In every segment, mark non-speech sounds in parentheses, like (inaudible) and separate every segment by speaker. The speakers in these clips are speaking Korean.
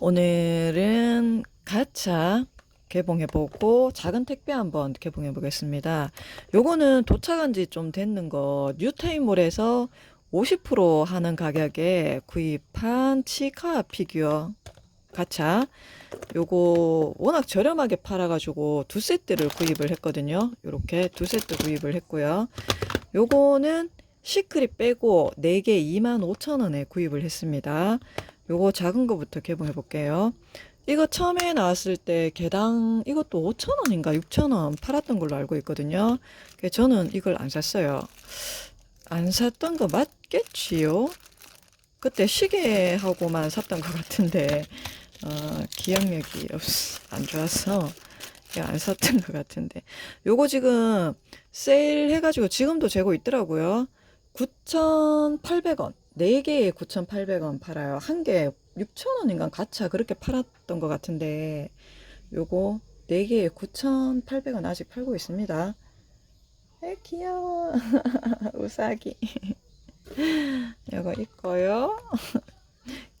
Speaker 1: 오늘은 가차 개봉해보고 작은 택배 한번 개봉해보겠습니다. 요거는 도착한 지 좀 됐는 거 뉴타임몰에서 50% 하는 가격에 구입한 치카 피규어 가차 요거 워낙 저렴하게 팔아가지고 두 세트를 구입을 했거든요. 요렇게 두 세트 구입을 했고요. 요거는 시크릿 빼고 4개 25,000원에 구입을 했습니다. 요거 작은 거부터 개봉해 볼게요. 이거 처음에 나왔을 때 개당 이것도 5,000원인가 6,000원 팔았던 걸로 알고 있거든요. 저는 이걸 안 샀어요. 안 샀던 거 맞겠지요? 그때 시계하고만 샀던 것 같은데 어, 기억력이 없, 안 좋아서 안 샀던 것 같은데 요거 지금 세일 해가지고 지금도 재고 있더라고요. 9,800원. 4개에 9,800원 팔아요. 한개 6,000원인가 가차 그렇게 팔았던 것 같은데 요거 4개에 9,800원 아직 팔고 있습니다. 에 귀여워. (laughs) 우사기. (laughs) 요거 있고요.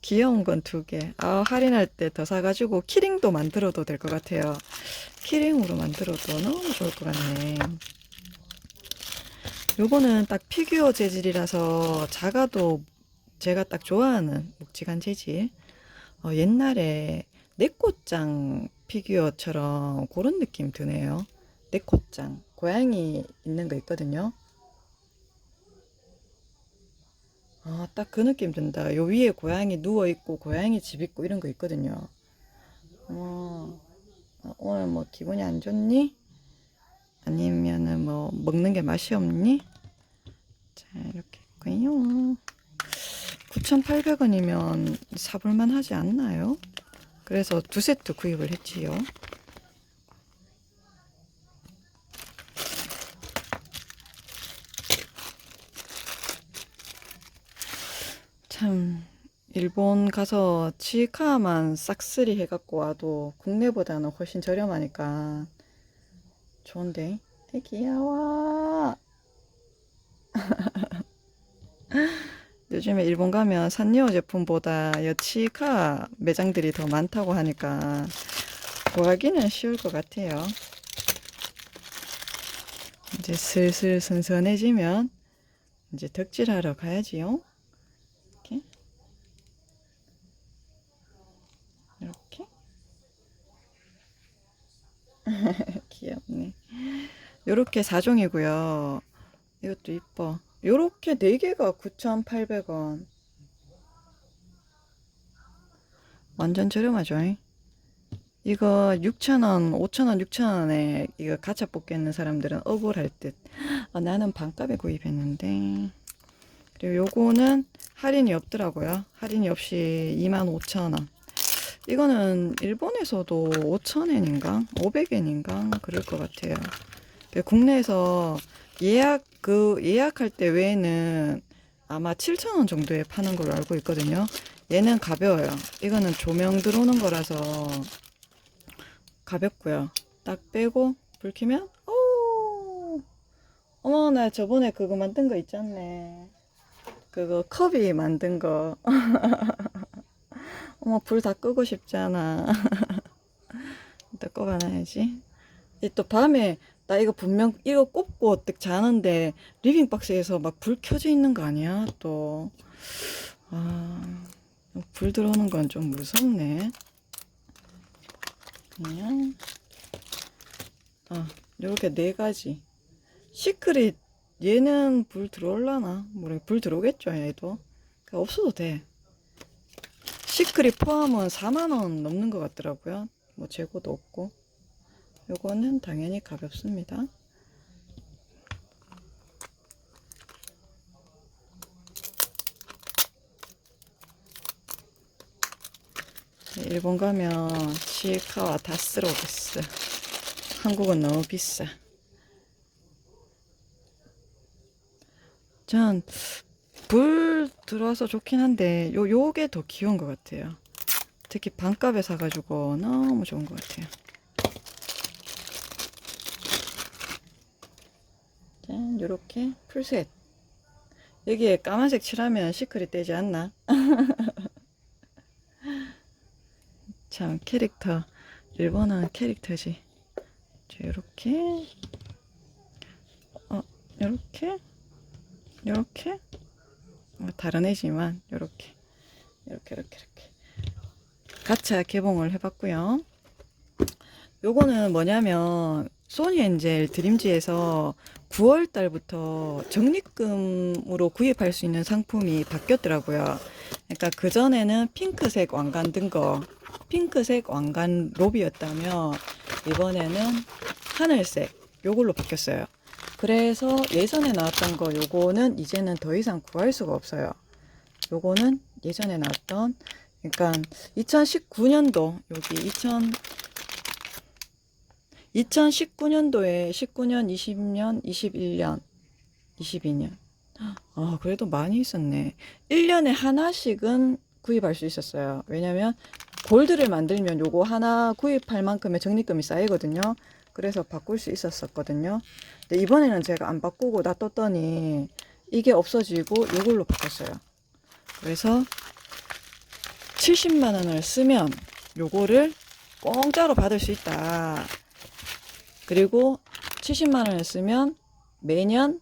Speaker 1: 귀여운 건 두 개. 아, 할인할 때 더 사가지고 키링도 만들어도 될 것 같아요. 키링으로 만들어도 너무 좋을 것 같네. 요거는 딱 피규어 재질이라서 작아도 제가 딱 좋아하는 묵직한 재질. 어, 옛날에 네코짱 피규어처럼 그런 느낌 드네요. 네코짱. 고양이 있는 거 있거든요. 아, 딱 그 느낌 든다. 요 위에 고양이 누워 있고 고양이 집 있고 이런 거 있거든요. 어, 어, 오늘 뭐 기분이 안 좋니? 아니면은 뭐 먹는 게 맛이 없니? 자, 이렇게 있고요. 9,800원이면 사볼만 하지 않나요? 그래서 두 세트 구입을 했지요. 참, 일본 가서 치카만 싹쓸이 해갖고 와도 국내보다는 훨씬 저렴하니까 좋은데? 애 귀여워. (laughs) 요즘에 일본 가면 산리오 제품보다 여치카 매장들이 더 많다고 하니까 구하기는 쉬울 것 같아요. 이제 슬슬 선선해지면 이제 덕질하러 가야지요. 이렇게. 이렇게. (laughs) 귀엽네. 요렇게 4종이고요. 이것도 이뻐. 요렇게 4개가 9,800원. 완전 저렴하죠? 잉? 이거 6,000원, 5,000원, 6,000원에 이거 가차 뽑겠는 사람들은 억울할 듯. 아, 나는 반값에 구입했는데. 그리고 요거는 할인이 없더라고요. 할인이 없이 25,000원. 이거는 일본에서도 5,000엔인가? 500엔인가? 그럴 것 같아요. 그 국내에서 예약, 그, 예약할 때 외에는 아마 7,000원 정도에 파는 걸로 알고 있거든요. 얘는 가벼워요. 이거는 조명 들어오는 거라서 가볍고요. 딱 빼고 불 켜면, 오! 어머, 나 저번에 그거 만든 거 있잖네. 그거 컵이 만든 거. (laughs) 어머, 불 다 끄고 싶잖아. (laughs) 또 꺼봐놔야지. 이또 밤에 나 이거 분명 이거 꼽고 딱 자는데 리빙 박스에서 막 불 켜져 있는 거 아니야? 또. 아, 불 들어오는 건 좀 무섭네. 그냥 아, 요렇게 네 가지. 시크릿 얘는 불 들어올라나? 모르 불 들어오겠죠, 얘도. 그러니까 없어도 돼. 시크릿 포함은 4만원 넘는 것 같더라고요. 뭐 재고도 없고. 요거는 당연히 가볍습니다. 일본 가면 치카와 다 쓰러 오겠어. 한국은 너무 비싸. 전 불 들어와서 좋긴 한데 요 요게 더 귀여운 것 같아요. 특히 반값에 사가지고 너무 좋은 것 같아요. 짠, 요렇게 풀셋. 여기에 까만색 칠하면 시크릿 되지 않나? (laughs) 참 캐릭터 일본어 캐릭터지. 자, 요렇게 어 요렇게 요렇게 뭐 다른 애지만 요렇게 요렇게 이렇게 이렇게 가차 개봉을 해봤고요. 요거는 뭐냐면 소니 엔젤 드림지에서 9월 달부터 적립금으로 구입할 수 있는 상품이 바뀌었더라고요. 그러니까 그 전에는 핑크색 왕관 든 거, 핑크색 왕관 롭이었다면 이번에는 하늘색 요걸로 바뀌었어요. 그래서 예전에 나왔던 거 요거는 이제는 더 이상 구할 수가 없어요. 요거는 예전에 나왔던 그러니까 2019년도 여기 2000 2019년도에 19년, 20년, 21년, 22년. 아, 그래도 많이 있었네. 1년에 하나씩은 구입할 수 있었어요. 왜냐면 골드를 만들면 요거 하나 구입할 만큼의 적립금이 쌓이거든요. 그래서 바꿀 수 있었었거든요. 근데 이번에는 제가 안 바꾸고 놔뒀더니 이게 없어지고 요걸로 바꿨어요. 그래서 70만 원을 쓰면 요거를 공짜로 받을 수 있다. 그리고 70만 원을 쓰면 매년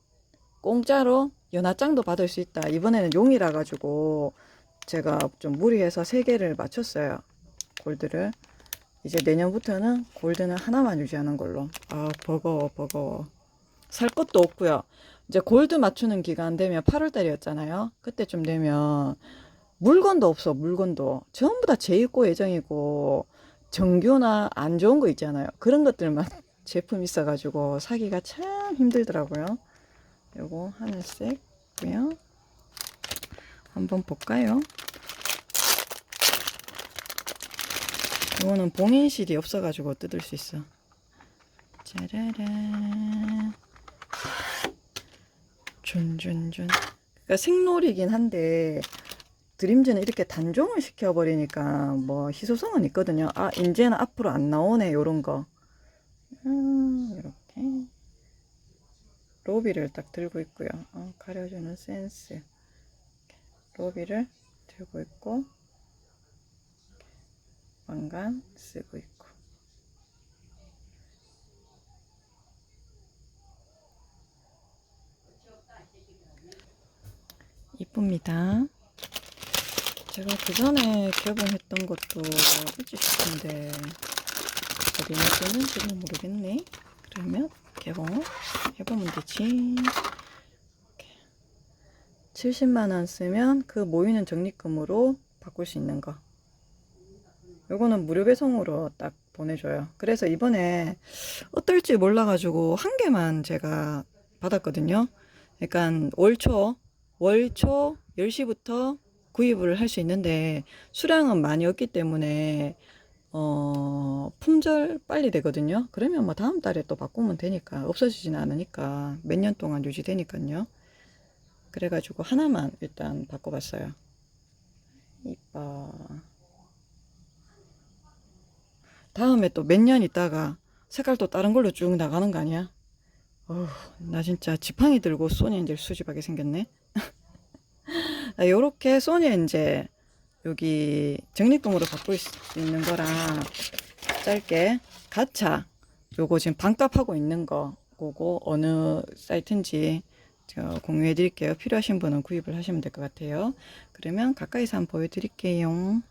Speaker 1: 공짜로 연하장도 받을 수 있다. 이번에는 용이라 가지고 제가 좀 무리해서 세 개를 맞췄어요. 골드를. 이제 내년부터는 골드는 하나만 유지하는 걸로. 아, 버거워, 버거워. 살 것도 없고요. 이제 골드 맞추는 기간 되면 8월 달이었잖아요. 그때쯤 되면 물건도 없어, 물건도. 전부 다 재입고 예정이고 정규나 안 좋은 거 있잖아요. 그런 것들만 (laughs) 제품 있어 가지고 사기가 참 힘들더라고요. 요거 하늘색고요. 한번 볼까요? 이거는 봉인실이 없어가지고 뜯을 수 있어. 짜라란. 준준준. 그러니까 생놀이긴 한데 드림즈는 이렇게 단종을 시켜버리니까 뭐 희소성은 있거든요. 아 이제는 앞으로 안 나오네 요런 거. 음, 이렇게 로비를 딱 들고 있고요. 어, 가려주는 센스. 로비를 들고 있고 왕관 쓰고 있고. 이쁩니다. 제가 그 전에 개봉했던 것도 있지 싶은데 어디 있는지는 모르겠네. 그러면 개봉을 해보면 되지. 70만원 쓰면 그 모이는 적립금으로 바꿀 수 있는 거. 요거는 무료 배송으로 딱 보내줘요. 그래서 이번에 어떨지 몰라가지고 한 개만 제가 받았거든요. 그러니까 월초, 월초 10시부터 구입을 할 수 있는데 수량은 많이 없기 때문에 어, 품절 빨리 되거든요. 그러면 뭐 다음 달에 또 바꾸면 되니까 없어지진 않으니까 몇 년 동안 유지되니까요. 그래가지고 하나만 일단 바꿔봤어요. 이뻐. 다음에 또 몇 년 있다가 색깔 또 다른 걸로 쭉 나가는 거 아니야? 어우, 나 진짜 지팡이 들고 소니 엔젤 수집하게 생겼네. (laughs) 아, 요렇게 소니 엔젤 여기 적립금으로 바꿀 수 있는 거랑 짧게 가차 요거 지금 반값 하고 있는 거 그거 어느 사이트인지 공유해 드릴게요 필요하신 분은 구입을 하시면 될 것 같아요 그러면 가까이서 한번 보여 드릴게요